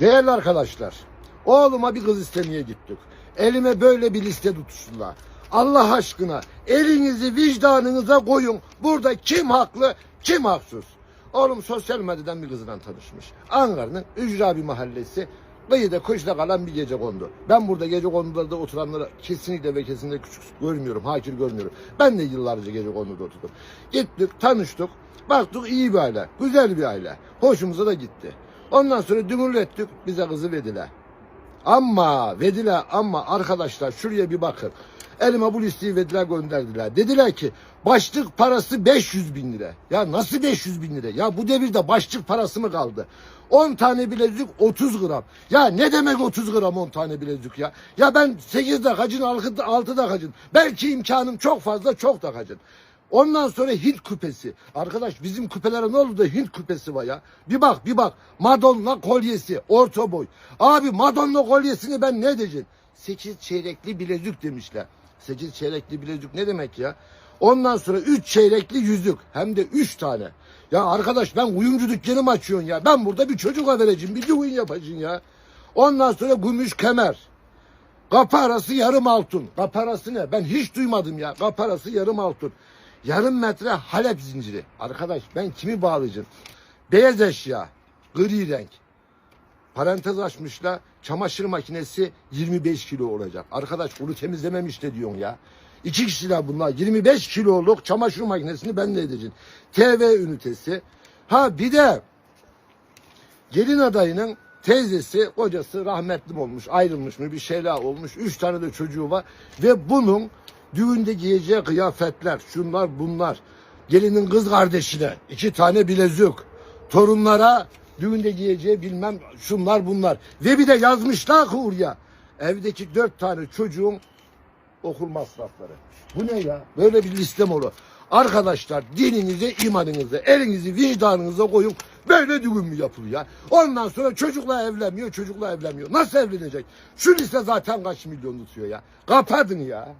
Değerli arkadaşlar, oğluma bir kız istemeye gittik. Elime böyle bir liste tutuştular. Allah aşkına elinizi vicdanınıza koyun. Burada kim haklı, kim haksız? Oğlum sosyal medyadan bir kızla tanışmış. Ankara'nın ücra bir mahallesi. Kıyıda kışla kalan bir gece kondu. Ben burada gece kondularda oturanları kesinlikle ve kesinlikle küçük görmüyorum, hakir görmüyorum. Ben de yıllarca gece konduda oturdum. Gittik, tanıştık. Baktık iyi bir aile, güzel bir aile. Hoşumuza da gitti. Ondan sonra dümür ettik, bize kızı verdiler. Ama verdiler ama arkadaşlar şuraya bir bakın. Elime bu listeyi verdiler gönderdiler. Dediler ki başlık parası 500 bin lira. Ya nasıl 500 bin lira? Ya bu devirde başlık parası mı kaldı? 10 tane bilezik 30 gram. Ya ne demek 30 gram 10 tane bilezik ya? Ya ben 8 dakikacın 6 dakikacın. Belki imkanım çok fazla çok dakikacın. Ondan sonra Hint küpesi. Arkadaş bizim küpelere ne oldu da Hint küpesi var ya? Bir bak bir bak. Madonna kolyesi orta boy. Abi Madonna kolyesini ben ne diyeceğim? 8 çeyrekli bilezik demişler. 8 çeyrekli bilezik ne demek ya? Ondan sonra 3 çeyrekli yüzük. Hem de 3 tane. Ya arkadaş ben kuyumcu dükkanı mı açıyorsun ya? Ben burada bir çocuğa vereceğim. Bir düğün yapacaksın ya. Ondan sonra gümüş kemer. Kapı arası yarım altın. Kapı arası ne? Ben hiç duymadım ya. Kapı arası yarım altın. Yarım metre Halep zinciri. Arkadaş ben kimi bağlayacağım? Beyaz eşya. Gri renk. Parantez açmışlar. Çamaşır makinesi 25 kilo olacak. Arkadaş bunu temizlememiş de diyorsun ya. İki kişiler bunlar. 25 kiloluk çamaşır makinesini ben de edeceğim. TV ünitesi. Ha bir de gelin adayının teyzesi, kocası rahmetli olmuş, ayrılmış mı bir şeyler olmuş. Üç tane de çocuğu var. Ve bunun düğünde giyeceği kıyafetler, şunlar bunlar. Gelinin kız kardeşine iki tane bilezik. Torunlara düğünde giyeceği bilmem şunlar bunlar. Ve bir de yazmışlar oraya. Evdeki dört tane çocuğun okul masrafları. Bu ne ya? Böyle bir listem olur. Arkadaşlar dininize, imanınıza, elinizi vicdanınıza koyun. Böyle düğün mü yapılıyor ya? Ondan sonra çocukla evlenmiyor, çocukla evlenmiyor. Nasıl evlenecek? Şu liste zaten kaç milyon tutuyor ya? Kapatın ya.